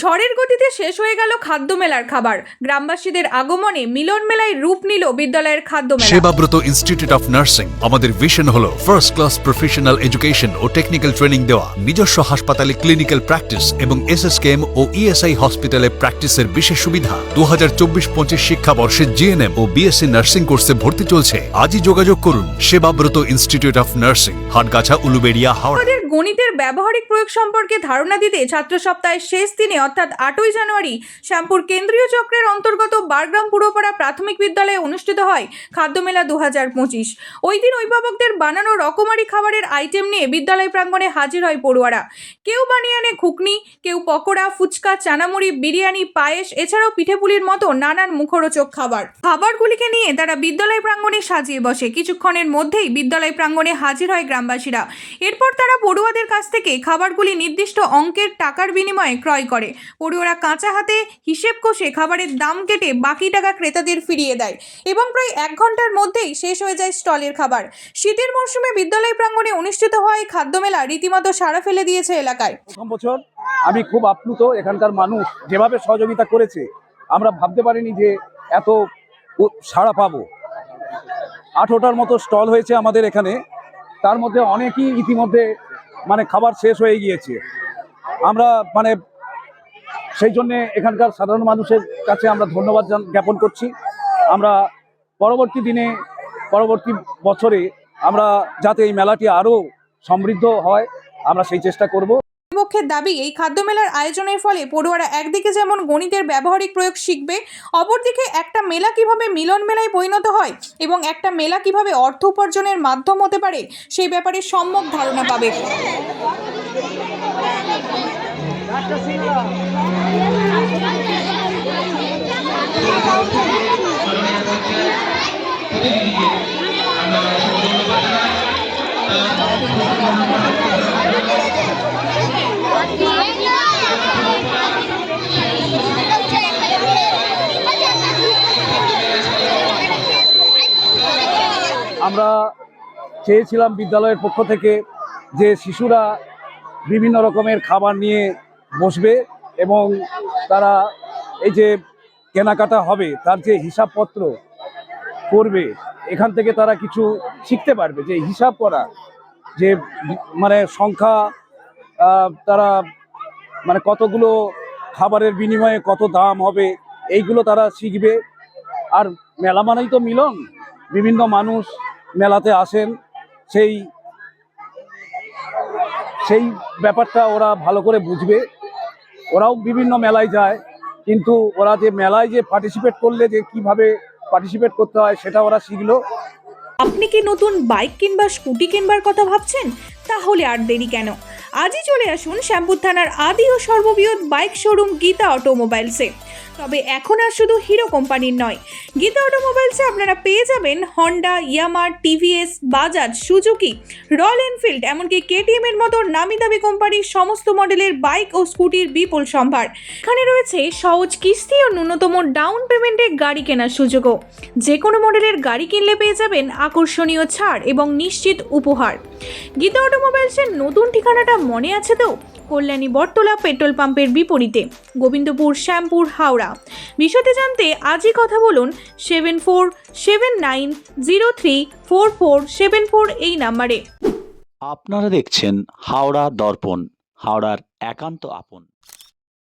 ঝড়ের গতিতে শেষ হয়ে গেল খাদ্য মেলার খাবার। গ্রামবাসীদের আগমনে মিলন মেলায় রূপ নিল বিদ্যালয়ের খাদ্য মেলা সেবাব্রত ইনস্টিটিউট অফ নার্সিং আমাদের ভিশন হলো ফার্স্ট ক্লাস প্রফেশনাল এডুকেশন ও টেকনিক্যাল ট্রেনিং দেওয়া নিজস্ব হাসপাতালে ক্লিনিক্যাল প্র্যাকটিস এবং এসএসকেএম ও ইএসআই হসপিটালে প্র্যাকটিসের বিশেষ সুবিধা। দু হাজার চব্বিশ পঁচিশ শিক্ষাবর্ষে জিএনএম ও বিএসসি নার্সিং কোর্সে ভর্তি চলছে। আজই যোগাযোগ করুন Sebabrata institute of nursing Hatgachha Uluberia Howrah. গণিতের ব্যবহারিক প্রয়োগ সম্পর্কে ধারণা দিতে ছাত্র সপ্তাহের শেষ দিনে অর্থাৎ আটই জানুয়ারি শ্যামপুর কেন্দ্রীয় চক্রের অন্তর্গত বারগ্রাম পুরপাড়া প্রাথমিক বিদ্যালয়ে অনুষ্ঠিত হয় খাদ্যমেলা দু হাজার পঁচিশ। ওই দিন অভিভাবকদের বানানো রকমারি খাবারের আইটেম নিয়ে বিদ্যালয় প্রাঙ্গণে হাজির হয় পড়ুয়ারা। কেউ বানিয়ে আনে ঘুগনি, কেউ পকোড়া, ফুচকা, চানামুড়ি, বিরিয়ানি, পায়েস, এছাড়াও পিঠেপুলির মতো নানান মুখরোচক খাবার। খাবারগুলিকে নিয়ে তারা বিদ্যালয় প্রাঙ্গণে সাজিয়ে বসে। কিছুক্ষণের মধ্যেই বিদ্যালয় প্রাঙ্গণে হাজির হয় গ্রামবাসীরা। এরপর তারা পড়ুয়াদের কাছ থেকে খাবারগুলি নির্দিষ্ট অঙ্কের টাকার বিনিময়ে ক্রয় করে। পড়ুয়ারা কাঁচা হাতে হিসেব কষে খাবারের দাম কেটে বাকি টাকা ক্রেতাদের ফিরিয়ে দেয় এবং প্রায় এক ঘণ্টার মধ্যেই শেষ হয়ে যায় স্টলের খাবার। শীতের মরশুমে বিদ্যালয় প্রাঙ্গণে অনুষ্ঠিত এই খাদ্যমেলা রীতিমতো সাড়া ফেলে দিয়েছে এলাকায়। প্রথম বছর আমি খুব আপ্লুত এখানকার মানুষ যেভাবে সহযোগিতা করেছে, আমরা ভাবতে পারিনি যে এত সাড়া পাবো। আঠোটার মতো স্টল হয়েছে আমাদের এখানে, তার মধ্যে অনেকই ইতিমধ্যে মানে খাবার শেষ হয়ে গিয়েছে। আমরা মানে সেই জন্যে এখানকার সাধারণ মানুষের কাছে আমরা ধন্যবাদ জ্ঞাপন করছি। আমরা পরবর্তী দিনে, পরবর্তী বছরে আমরা যাতে এই মেলাটি আরও সমৃদ্ধ হয়, আমরা সেই চেষ্টা করব। কর্তৃপক্ষের দাবি, এই খাদ্যমেলার আয়োজনের ফলে পড়ুয়ারা একদিকে যেমন গণিতের ব্যবহারিক প্রয়োগ শিখবে, অপরদিকে একটা মেলা কীভাবে মিলন মেলায় পরিণত হয় এবং একটা মেলা কীভাবে অর্থ উপার্জনের মাধ্যম হতে পারে, সেই ব্যাপারে সম্যক ধারণা পাবে। আমরা চেয়েছিলাম বিদ্যালয়ের পক্ষ থেকে যে শিশুরা বিভিন্ন রকমের খাবার নিয়ে বসবে এবং তারা এই যে কেনাকাটা হবে, তার যে হিসাবপত্র করবে, এখান থেকে তারা কিছু শিখতে পারবে যে হিসাব করা যে মানে সংখ্যা তারা মানে কতগুলো খাবারের বিনিময়ে কত দাম হবে, এইগুলো তারা শিখবে। আর মেলা মানেই তো মিলন। বিভিন্ন মানুষ মেলাতে আসেন, সেই সেই ব্যাপারটা ওরা ভালো করে বুঝবে। ওরাও বিভিন্ন মেলায় যায়, কিন্তু ওরা যে মেলায় যে পার্টিসিপেট করলে যে কীভাবে পার্টিসিপেট করতে হয় সেটা ওরা শিখলো। আপনি কি নতুন বাইক কিংবা স্কুটি কিনবার কথা ভাবছেন? তাহলে আর দেরি কেন? আজই চলে আসুন শ্যামপুর থানার আদি ও সর্ববৃহৎ বাইক শোরুম গীতা অটোমোবাইলসে। তবে এখন আর শুধু হিরো কোম্পানির নয়, গীতা অটোমোবাইলসে আপনারা পেয়ে যাবেন Honda Yamaha TVS Bajaj Suzuki Royal Enfield এমনকি কেটিএম এর মতো নামি দামি কোম্পানির সমস্ত মডেলের বাইক ও স্কুটির বিপুল সম্ভার। এখানে রয়েছে সহজ কিস্তি ও ন্যূনতম ডাউন পেমেন্টে গাড়ি কেনার সুযোগও। যে কোনো মডেলের গাড়ি কিনলে পেয়ে যাবেন আকর্ষণীয় ছাড় এবং নিশ্চিত উপহার। গীতা অটোমোবাইলসের নতুন ঠিকানাটা মনে আছে তো? কল্যাণী বটতলা পেট্রোল পাম্পের বিপরীতে, গোবিন্দপুর, শ্যামপুর, হাওড়া। বিষয়টি জানতে আজই কথা বলুন seven four seven nine zero three four four seven four এই নাম্বারে। আপনারা দেখছেন হাওড়া দর্পণ, হাওড়ার একান্ত আপন।